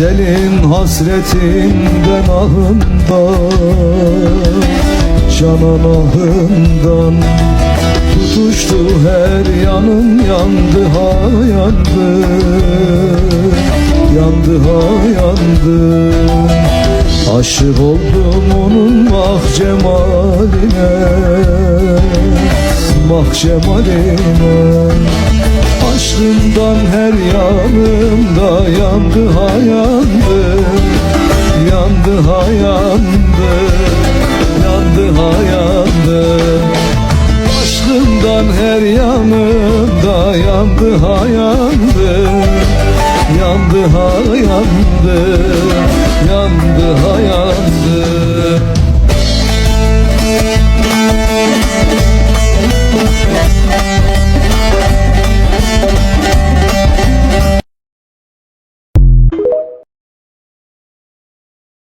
Ecelin hasretinden ahından Canan ahından Tutuştu her yanım yandı ha yandı Yandı ha yandı. Aşık oldum onun mah cemaline Mah cemaline. Aşkından her yanımda yandı ha yandı Yandı ha yandı Yandı ha yandı Aşkından her yanımda yandı ha yandı Yandı ha yandı